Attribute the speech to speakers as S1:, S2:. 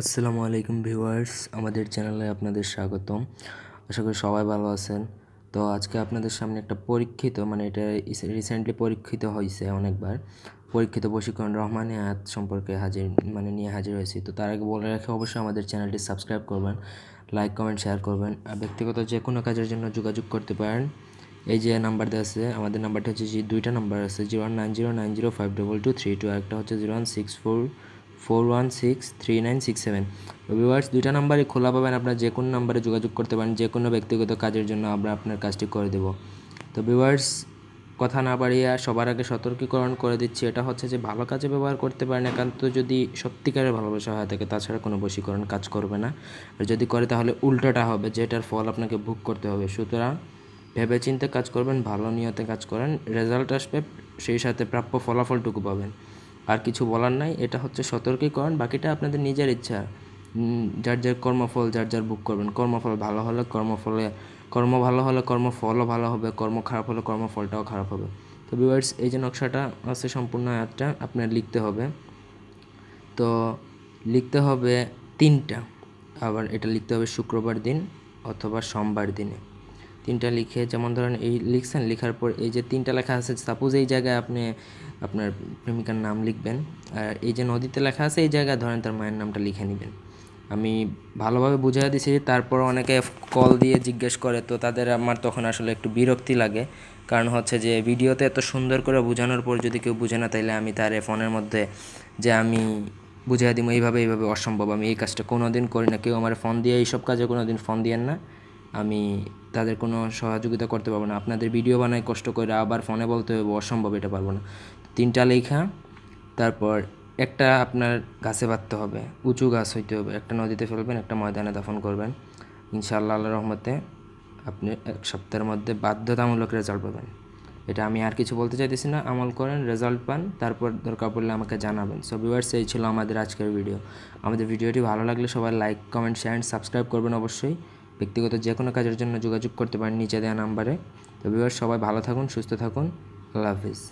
S1: আসসালামু আলাইকুম ভিউয়ার্স, আমাদের চ্যানেলে আপনাদের স্বাগতম। আশা করি সবাই ভালো আছেন। তো আজকে আপনাদের সামনে একটা পরীক্ষিত মানে এটা রিসেন্টলি পরীক্ষিত হয়েছে অনেকবার। পরীক্ষিত প্রশিক্ষণ রহমানি আয়াত সম্পর্কে হাজির মানে নিয়ে হাজির হয়েছি। তো তার আগে বলে রাখে, অবশ্যই আমাদের চ্যানেলটি সাবস্ক্রাইব করবেন, লাইক, কমেন্ট, শেয়ার করবেন, আর ব্যক্তিগত যে কোনো কাজের জন্য যোগাযোগ করতে পারেন। এই যে নাম্বার দেওয়া আছে, আমাদের নাম্বারটা হচ্ছে যে, দুইটা নাম্বার আছে, zero one nine zero nine zero five double two three two একটা হচ্ছে zero one six four four one six three nine six seven. Viewers, দুইটা নাম্বারই খোলা পাবেন আপনার, যে কোনো নাম্বারে যোগাযোগ করতে পারেন, যে কোনো ব্যক্তিগত কাজের জন্য আমরা আপনার কাজটি করে দেব। তো ভিউয়ার্স, কথা না বাড়িয়ে সবার আগে সতর্কীকরণ করে দিচ্ছি, এটা হচ্ছে যে ভালো কাজে ব্যবহার করতে পারেন, একান্ত যদি সত্যিকারের ভালোবাসা হয় থাকে, তাছাড়া কোনো বশীকরণ কাজ করবে না। আর যদি করে, তাহলে উল্টোটা হবে, যেটার ফল আপনাকে ভোগ করতে হবে। সুতরাং ভেবে চিন্তে কাজ করবেন, ভালো নিয়তে কাজ করেন, রেজাল্ট আসবে, সেই সাথে প্রাপ্য ফলাফলটুকু পাবেন। আর কিছু বলার নাই। এটা হচ্ছে সতর্কীকরণ, বাকিটা আপনাদের নিজের ইচ্ছা। যার যার কর্মফল, যার যার বুক করবেন। কর্মফল ভালো হলে কর্মফলে, কর্ম ভালো হলে কর্মফলও ভালো হবে, কর্ম খারাপ হলে কর্মফলটাও খারাপ হবে। তো ভিউয়ার্স এই যে নকশাটা আছে সম্পূর্ণ আয়াতটা আপনার লিখতে হবে। তো লিখতে হবে তিনটা। আবার এটা লিখতে হবে শুক্রবার দিন অথবা সোমবার দিনে। তিনটা লিখে, যেমন ধরেন এই লিখছেন, লেখার পর এই যে তিনটা লেখা আছে সাপোজ এই জায়গায় আপনি আপনার প্রেমিকার নাম লিখবেন, আর এই যে নদীতে লেখা আছে, এই জায়গায় ধরেন তার মায়ের নামটা লিখে নেবেন। আমি ভালোভাবে বুঝিয়ে দিছি, তারপর অনেকে কল দিয়ে জিজ্ঞেস করে, তো তাদের আমার তখন আসলে একটু বিরক্তি লাগে। কারণ হচ্ছে যে ভিডিওতে এত সুন্দর করে বোঝানোর পর যদি কেউ বুঝে না, তাইলে আমি তার ফোনের মধ্যে যে আমি বুঝিয়ে দিব, এইভাবে এইভাবে অসম্ভব। আমি এই কাজটা কোনো দিন করি না। কেউ আমার ফোন দিয়ে, এইসব কাজে কোনো দিন ফোন দিয়েন না। আমি তাদের কোনো সহযোগিতা করতে পারব না। আপনাদের ভিডিও বানায় কষ্ট করে আবার ফোনে বলতে হবে, অসম্ভব, এটা পারব না। তিনটা লেখা, তারপর একটা আপনার গাছে বাঁধতে হবে, উঁচু গাছ হইতে হবে। একটা নদীতে ফেলবেন, একটা ময়দানে দাফন করবেন। ইনশাআল্লাহ আল্লাহ রহমতে আপনি এক সপ্তাহের মধ্যে বাধ্যতামূলক রেজাল্ট পাবেন। এটা আমি আর কিছু বলতে চাইতেছি না। আমল করেন রেজাল্ট পান, তারপর দরকার পড়লে আমাকে জানাবেন। সো ভিউয়ার্স এই ছিল আমাদের আজকের ভিডিও আমাদের ভিডিওটি ভালো লাগলে সবাই লাইক কমেন্ট শেয়ার সাবস্ক্রাইব করবেন অবশ্যই। ব্যক্তিগত যে কোনো কাজের জন্য যোগাযোগ করতে পারেন নিচে দেওয়া নাম্বারে। তো ভিউয়ার সবাই ভালো থাকুন, সুস্থ থাকুন। আল্লাহ হাফিজ।